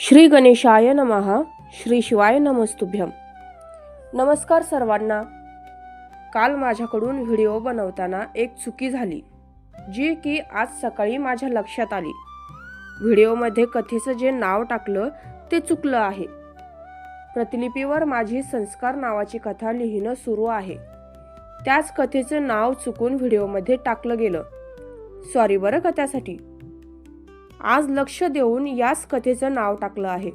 श्री गणेशाय नमः श्री शिवाय नमस्तुभ्यम. नमस्कार सर्वांना. काल माझ्याकडून व्हिडिओ बनवताना एक चुकी झाली जी की आज सकाळी माझ्या लक्षात आली. व्हिडिओमध्ये कथेचं जे नाव टाकलं ते चुकलं आहे. प्रतिलिपीवर माझी संस्कार नावाची कथा लिहिणं सुरू आहे. त्याच कथेचं नाव चुकून व्हिडिओमध्ये टाकलं गेलं. सॉरी बरं का त्यासाठी. आज लक्ष देऊन याच कथेचं नाव टाकलं आहे.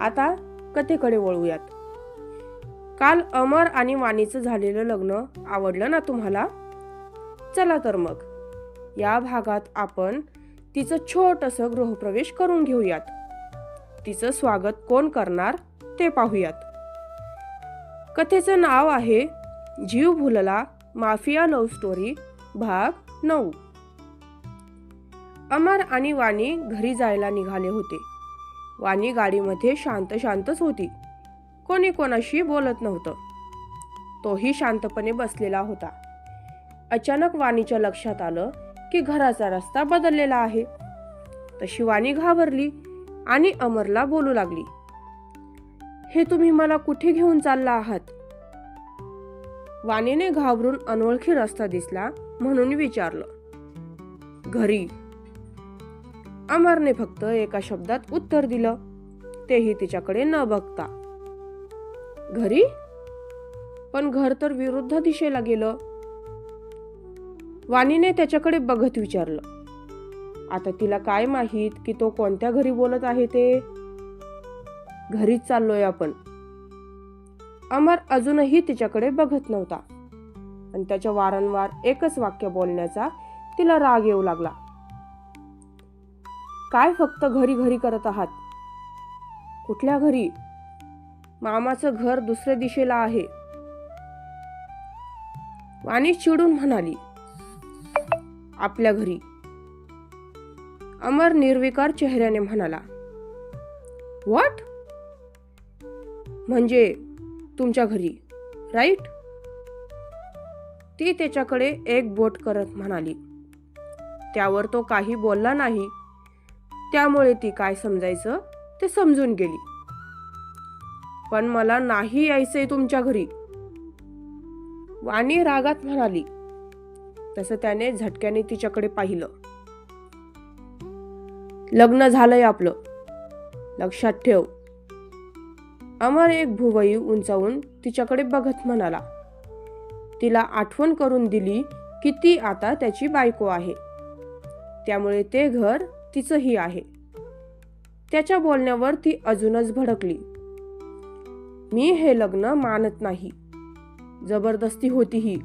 आता कथेकडे वळूयात. काल अमर आणि वाणीचं झालेलं लग्न आवडलं ना तुम्हाला? चला तर मग. या भागात आपण तिचं छोटंसं गृहप्रवेश करून घेऊयात. तिचं स्वागत कोण करणार ते पाहूयात. कथेचं नाव आहे जीव भुलला माफिया लव्ह स्टोरी भाग नऊ. अमर आणि वाणी घरी जायला निघाले होते. वाणी गाडीमध्ये शांत शांतच होती. कोणी कोणाशी बोलत नव्हतं. तोही शांतपणे बसलेला होता. अचानक वाणीच्या लक्षात आलं की घराचा रस्ता बदललेला आहे. तशी वाणी घाबरली आणि अमरला बोलू लागली. हे तुम्ही मला कुठे घेऊन चालला आहात? वाणीने घाबरून अनोळखी रस्ता दिसला म्हणून विचारलं. घरी. अमरने फक्त एका शब्दात उत्तर दिलं. तेही तिच्याकडे न बघता. घरी? पण घर तर विरुद्ध दिशेला गेलं. वाणीने त्याच्याकडे बघत विचारलं. आता तिला काय माहीत की तो कोणत्या घरी बोलत आहे ते? घरीच चाललोय आपण. अमर अजूनही तिच्याकडे बघत नव्हता. आणि त्याच्या वारंवार एकच वाक्य बोलण्याचा तिला राग येऊ लागला. काय फक्त घरी घरी करत आहात? कुठल्या घरी? मामाचं घर दुसऱ्या दिशेला आहे. वाणी चिडून म्हणाली आपल्या घरी. अमर निर्विकार चेहऱ्याने म्हणाला व्हॉट म्हणजे तुमच्या घरी राईट ती त्याच्याकडे एक बोट करत म्हणाली. त्यावर तो काही बोलला नाही. त्यामुळे ती काय समजायचं? ते समजून गेली. पण मला नाही यायचंय तुमच्या घरी. वाणी रागात म्हणाली. तसं त्याने झटक्याने तिच्याकडे पाहिलं. लग्न झालंय आपलं. लक्षात ठेव. अमर एक भुवई उंचावून तिच्याकडे बघत म्हणाला. तिला आठवण करून दिली की ती आता त्याची बायको आहे. त्यामुळे ते घर तिचंही आहे. त्याच्या बोलण्यावर ती अजूनच भडकली. मी हे लग्न मानत नाही. जबरदस्ती होती ही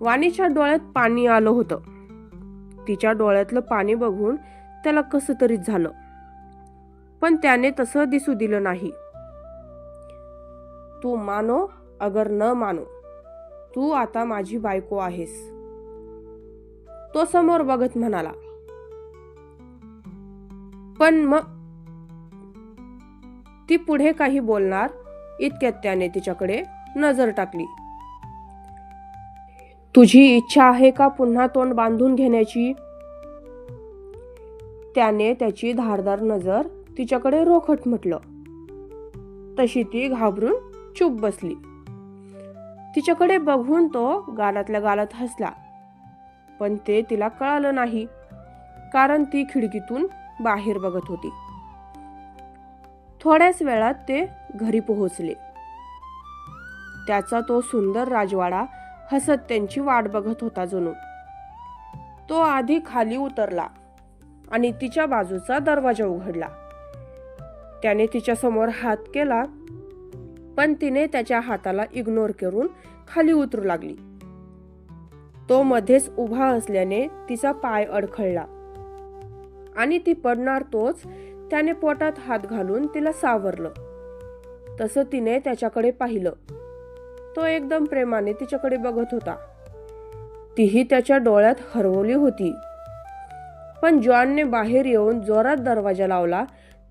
वाणीच्या डोळ्यात पाणी आलं होतं. तिच्या डोळ्यातलं पाणी बघून त्याला कसं तरी झालं. पण त्याने तसं दिसू दिलं नाही. तू मानो अगर न मानो. तू आता माझी बायको आहेस. तो समोर बघत म्हणाला. पण मग ती पुढे काही बोलणार इतक्यात त्याने तिच्याकडे नजर टाकली. तुझी इच्छा आहे का पुन्हा तोंड बांधून घेण्याची? त्याने त्याची धारदार नजर तिच्याकडे रोखट म्हटलं. तशी ती घाबरून चूप बसली. तिच्याकडे बघून तो गालातल्या गालात हसला. पण ते तिला कळालं नाही कारण ती खिडकीतून बाहेर बघत होती. थोड्याच वेळात ते घरी पोहोचले. त्याचा तो सुंदर राजवाडा हसत त्यांची वाट बघत होता जणू. तो आधी खाली उतरला आणि तिच्या बाजूचा दरवाजा उघडला. त्याने तिच्या समोर हात केला पण तिने त्याच्या हाताला इग्नोर करून खाली उतरू लागली. तो मध्येच उभा असल्याने तिचा पाय अडखळला. आणि ती पडणार तोच त्याने पोटात हात घालून तिला सावरलं. तसं तिने त्याच्याकडे पाहिलं. तो एकदम प्रेमाने तिच्याकडे बघत होता. तीही त्याच्या डोळ्यात हरवली होती. पण जॉनने बाहेर येऊन जोरात दरवाजा लावला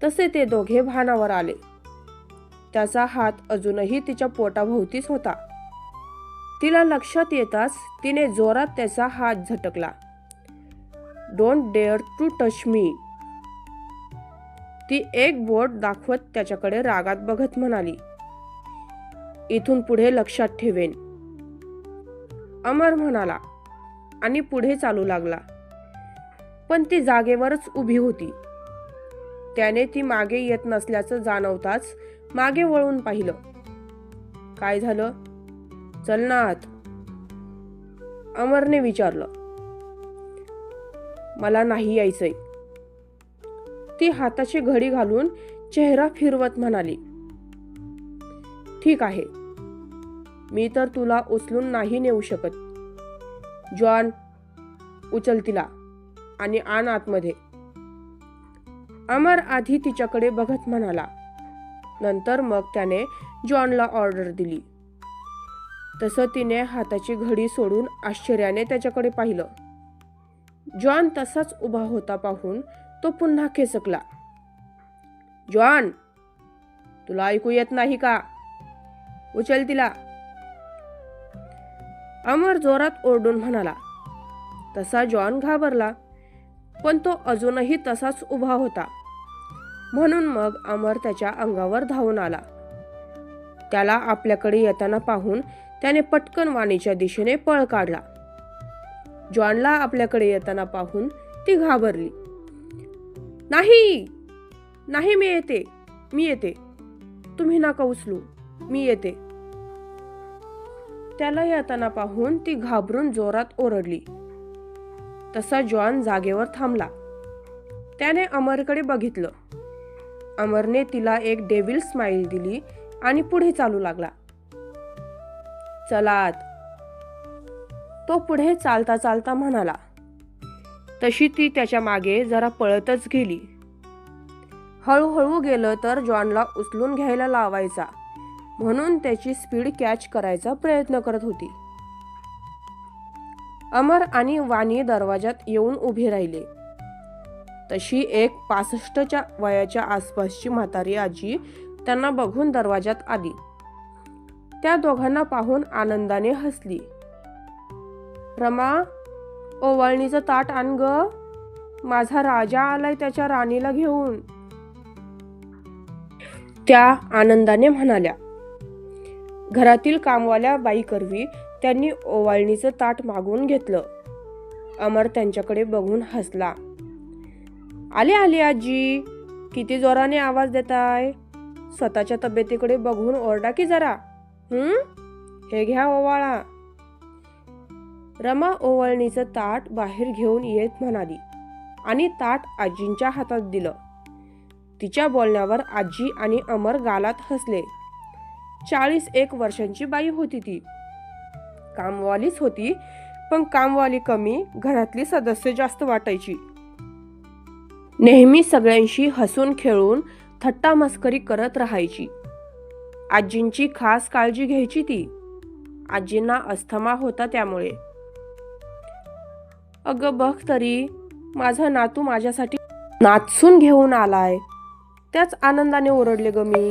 तसे ते दोघे भानावर आले. त्याचा हात अजूनही तिच्या पोटाभोवतीच होता. तिला लक्षात येताच तिने जोरात त्याचा हात झटकला. Don't dare to touch me ती एक बोट दाखवत त्याच्याकडे रागात बघत म्हणाली इथून पुढे लक्षात ठेवेन. अमर म्हणाला आणि पुढे चालू लागला. पण ती जागेवरच उभी होती. त्याने ती मागे येत नसल्याचं जाणवताच मागे वळून पाहिलं. काय झालं? चल ना आत. अमरने विचारलं मला नाही यायचंय. ती हाताची घडी घालून चेहरा फिरवत म्हणाली ठीक आहे. मी तर तुला उचलून नाही नेऊ शकत. जॉन उचल तिला आणि आण आतमध्ये. अमर आधी तिच्याकडे बघत म्हणाला. नंतर मग त्याने जॉनला ऑर्डर दिली. तसं तिने हाताची घडी सोडून आश्चर्याने त्याच्याकडे पाहिलं. जॉन तसाच उभा होता पाहून तो पुन्हा खेचकला. जॉन तुला ऐकू येत नाही का? उचल तिला. अमर जोरात ओरडून म्हणाला तसा जॉन घाबरला पण तो अजूनही तसाच उभा होता. म्हणून मग अमर त्याच्या अंगावर धावून आला. त्याला आपल्याकडे येताना पाहून त्याने पटकन वाणीच्या दिशेने पळ काढला. जॉनला आपल्याकडे येताना पाहून ती घाबरली. नाही! नाही मी येते. मी येते. तुम्ही नका उचलू. मी येते. त्याला येताना पाहून ती घाबरून जोरात ओरडली. तसा जॉन जागेवर थांबला. त्याने अमरकडे बघितलं. अमरने तिला एक डेव्हिल स्माईल दिली आणि पुढे चालू लागला. चलात तो पुढे चालता चालता म्हणाला तशी ती त्याच्यामागे जरा पळतच गेली. हळूहळू गेलं तर जॉनला उचलून घ्यायला लावायचा. म्हणून त्याची स्पीड कॅच करायचा प्रयत्न करत होती. अमर आणि वाणी दरवाजात येऊन उभे राहिले. तशी एक पासष्टच्या वयाच्या आसपासची म्हातारी आजी त्यांना बघून दरवाजात आली. त्या दोघांना पाहून आनंदाने हसली. रमा ओवाळणीचं ताट आण ग. माझा राजा आलाय त्याच्या राणीला घेऊन. त्या आनंदाने म्हणाल्या घरातील कामवाल्या बाई करवी त्यांनी ओवाळणीचं ताट मागून घेतलं. अमर त्यांच्याकडे बघून हसला. आले आले आजी किती जोराने आवाज देताय. स्वतःच्या तब्येतीकडे बघून ओरडा की जरा. हम्म हे घ्या ओवाळा. रमा ओवळणीचं ताट बाहेर घेऊन येत म्हणाली. आणि ताट आजींच्या हातात दिलं. तिच्या बोलण्यावर आजी आणि अमर गालात हसले. चाळीस एक वर्षांची बाई होती ती. कामवालीच होती पण कामवाली कमी घरातली सदस्य जास्त वाटायची. नेहमी सगळ्यांशी हसून खेळून थट्टा मस्करी करत राहायची. आजींची खास काळजी घ्यायची ती. आजींना अस्थमा होता त्यामुळे. अगं बघ तरी माझा नातू माझ्यासाठी नाचून घेऊन आलाय. त्याच आनंदाने ओरडले ग मी.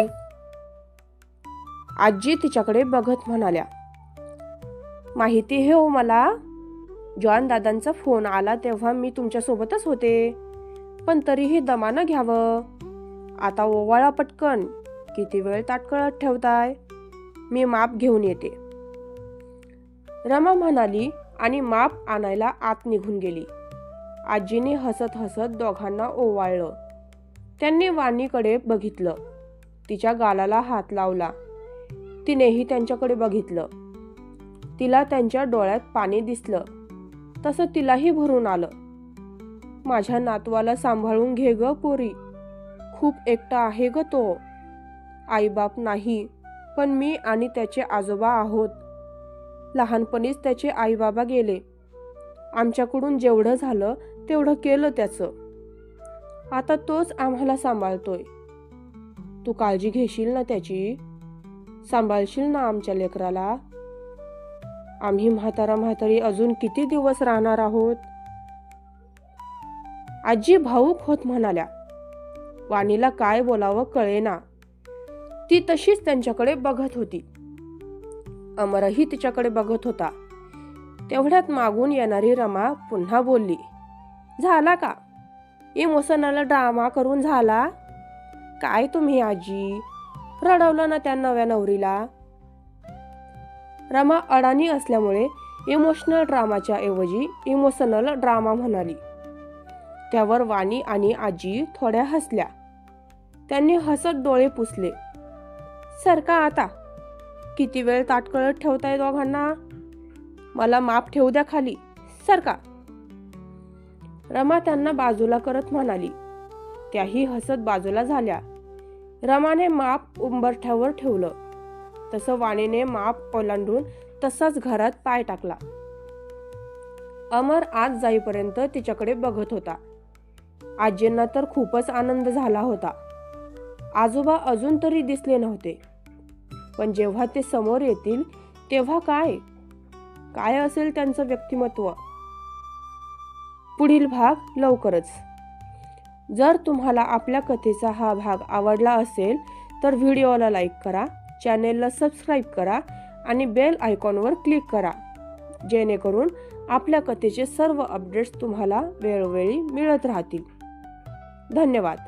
आजी तिच्याकडे बघत म्हणाल्या माहिती हे हो मला जॉन दादांचा फोन आला तेव्हा मी तुमच्यासोबतच होते पण तरीही दमानं घ्यावं. आता ओवाळा पटकन किती वेळ ताटकळत ठेवताय? मी माप घेऊन येते. रमा म्हणाली आणि माप आणायला आत निघून गेली. आजीने हसत हसत दोघांना ओवाळलं. त्यांनी वाणीकडे बघितलं. तिच्या गालाला हात लावला. तिनेही त्यांच्याकडे बघितलं. तिला त्यांच्या डोळ्यात पाणी दिसलं. तसं तिलाही भरून आलं. माझ्या नातवाला सांभाळून घे ग पोरी. खूप एकटा आहे ग तो. आईबाप नाही पण मी आणि त्याचे आजोबा आहोत. लहानपणीच त्याचे आईबाबा गेले. आमच्याकडून जेवढं झालं तेवढं केलं त्याचं. आता तोच आम्हाला सांभाळतोय. तू काळजी घेशील ना त्याची? सांभाळशील ना आमच्या लेकराला? आम्ही म्हातारा म्हातारी अजून किती दिवस राहणार आहोत? आजी भाऊक होत म्हणाल्या. वाणीला काय बोलावं कळेना. ती तशीच त्यांच्याकडे बघत होती. अमरही तिच्याकडे बघत होता. तेवढ्यात मागून येणारी रमा पुन्हा बोलली झाला का? इमोशनल ड्रामा करून झाला? काय तुम्ही आजी? रडवलं ना त्या नव्या नवरीला? रमा अडाणी असल्यामुळे इमोशनल ड्रामाच्या ऐवजी इमोशनल ड्रामा म्हणाली. त्यावर वाणी आणि आजी थोड्या हसल्या. त्यांनी हसत डोळे पुसले. सरका आता. किती वेळ ताटकळत ठेवताय दोघांना? मला माप ठेवू द्या खाली सरका रमा त्यांना बाजूला करत म्हणाली. त्याही हसत बाजूला झाल्या. रमाने माप उंबरठ्यावर ठेवलं. तसं वाणीने माप ओलांडून तसाच घरात पाय टाकला. अमर आज जाईपर्यंत तिच्याकडे बघत होता. आजींना तर खूपच आनंद झाला होता. आजोबा अजून तरी दिसले नव्हते. पण जेव्हा ते समोर येतील तेव्हा काय? काय असेल त्यांचं व्यक्तिमत्व? पुढील भाग लवकरच. जर तुम्हाला आपल्या कथेचा हा भाग आवडला असेल तर व्हिडिओला लाईक करा चॅनेलला सबस्क्राईब करा आणि बेल आयकॉनवर क्लिक करा. जेणेकरून आपल्या कथेचे सर्व अपडेट्स तुम्हाला वेळोवेळी मिळत राहतील. धन्यवाद.